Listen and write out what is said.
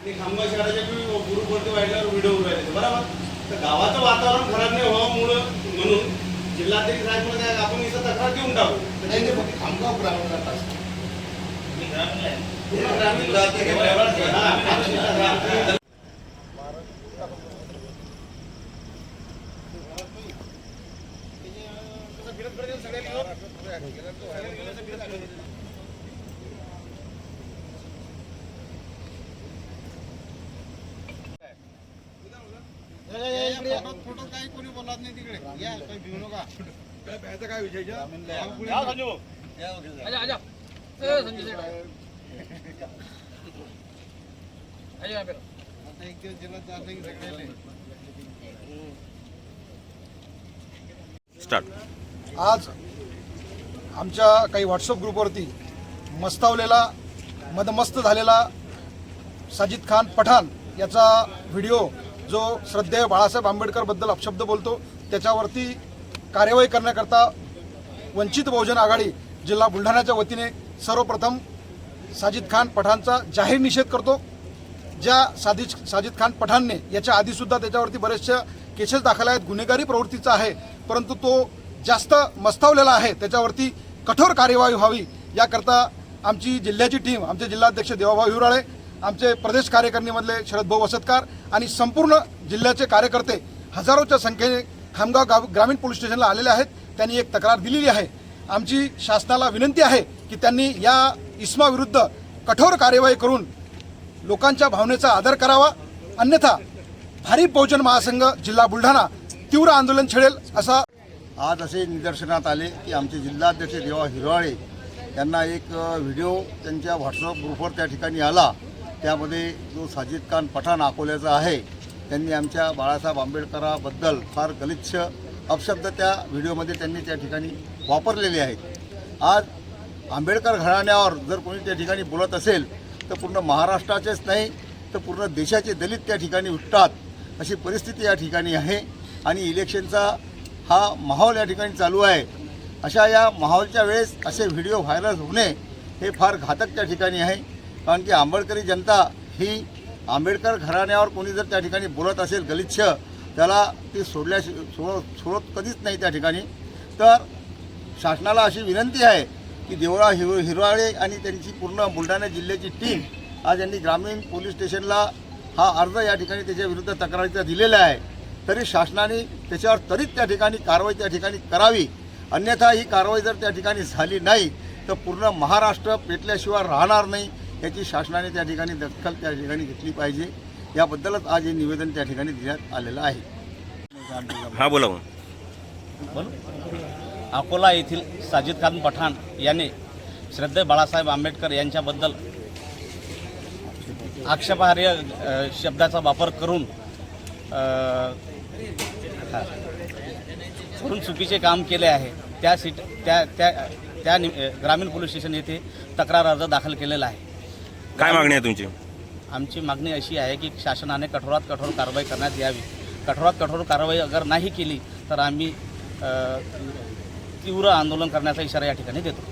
आणि खामगाव शहराच्या गुरुवरती वाढल्यावर व्हिडिओ उरायले बरोबर तर गावाचं वातावरण खराब नाही व्हावं म्हणून म्हणून जिल्हाधिकारी साहेब आपण इथं तक्रार देऊन टाकू नाही नाही फक्त खामगाव ग्रामीण पूर्ण ग्रामीण हा, हा. फोटो काही कोणी बोलत नाही तिकडे. या काही भिऊ नका. काय विषय आजा आजा. ए, संजय सेठ आजा यहाँ पे रहो. आता एक दिवस जिल्ह्यात जात नाही सगळ्याले स्टार्ट आज आमच्या काही व्हॉट्सअप ग्रुपवरती मस्तावलेला मदमस्त झालेला साजिद खान पठाण याचा व्हिडिओ जो श्रद्धेय बाळासाहेब आंबेडकरबद्दल अपशब्द बोलतो त्याच्यावरती कार्यवाही करण्याकरता वंचित बहुजन आघाडी जिल्हा बुलढाण्याच्या वतीने सर्वप्रथम साजिद खान पठाणचा जाहीर निषेध करतो. ज्या साजिद साजिद खान पठाणने याच्या आधीसुद्धा त्याच्यावरती बरेचशा केसेस दाखल आहेत गुन्हेगारी प्रवृत्तीचा आहे परंतु तो जास्त मस्तावलेला आहे त्याच्यावरती कठोर कार्यवाही व्हावी याकरता आमची जिल्ह्याची टीम आमचे जिल्हाध्यक्ष देवाभाऊ हिवराळे आमचे प्रदेश कार्यकारिणीमधले शरद भाऊ वसतकार आणि संपूर्ण जिल्ह्याचे कार्यकर्ते हजारोच्या संख्येने खामगाव गाव ग्रामीण पोलीस स्टेशनला आलेले आहेत. त्यांनी एक तक्रार दिलेली आहे. आमची शासनाला विनंती आहे की त्यांनी या इस्माविरुद्ध कठोर कार्यवाही करून लोकांच्या भावनेचा आदर करावा. अन्यथा भारिप बहुजन महासंघ जिल्हा बुलढाणा तीव्र आंदोलन छेडेल असा आज असे निदर्शनात आले की आमचे जिल्हाध्यक्ष देवा हिरवाळे यांना एक व्हिडिओ त्यांच्या व्हॉट्सअप ग्रुपवर त्या ठिकाणी आला. त्यामध्ये जो साजिद खान पठाण अकोल्याचा आहे त्यांनी आमच्या बाळासाहेब आंबेडकराबद्दल फार गलिच्छ अपशब्द त्या व्हिडिओमध्ये त्यांनी त्या ठिकाणी वापरलेले आहेत. आज आंबेडकर घराण्यावर जर कोणी त्या ठिकाणी बोलत असेल तर पूर्ण महाराष्ट्राचेच नाही तर पूर्ण देशाचे दलित त्या ठिकाणी उठतात अशी परिस्थिती या ठिकाणी आहे. आणि इलेक्शनचा हा माहोल या ठिकाणी चालू आहे. अशा या माहोलच्या वेळेस असे व्हिडिओ व्हायरल होणे हे फार घातक त्या ठिकाणी आहे. कारण की आंबेडकरी जनता ही आंबेडकर घराण्यावर कोणी जर त्या ठिकाणी बोलत असेल गलिच्छ त्याला ती सोडल्या सोड सोडत कधीच नाही त्या ठिकाणी. तर शासनाला अशी विनंती आहे की देवळा हिरो हिरवाळे आणि त्यांची पूर्ण बुलढाणा जिल्ह्याची टीम आज यांनी ग्रामीण पोलीस स्टेशनला हा अर्ज या ठिकाणी त्याच्या विरुद्ध तक्रारीचा दिलेला आहे. तरी शासनाने त्याच्यावर त्वरित त्या ठिकाणी कारवाई त्या ठिकाणी करावी. अन्यथा ही कारवाई जर त्या ठिकाणी झाली नाही तर पूर्ण महाराष्ट्र पेटल्याशिवाय राहणार नाही. याची शासनाने त्या ठिकाणी दखल त्या ठिकाणी घेतली पाहिजे. याबद्दलच आज हे निवेदन त्या ठिकाणी देण्यात आलेलं आहे. हा बोला अकोला येथील साजिद खान पठाण याने श्रद्धेय बाळासाहेब आंबेडकर यांच्याबद्दल आक्षेपार्ह शब्दाचा वापर करून करून चुकीचे काम केले आहे. त्या सीट त्या त्या त्या ग्रामीण पोलीस स्टेशन येथे तक्रार अर्ज दाखल केलेला आहे. काय मागणी आहे तुमची? आमची मागणी अशी आहे की शासनाने कठोरात कठोर कारवाई करण्यात यावी. कठोरात कठोर कारवाई अगर नाही केली तर आम्ही तीव्र आंदोलन करण्याचा इशारा या ठिकाणी देतो.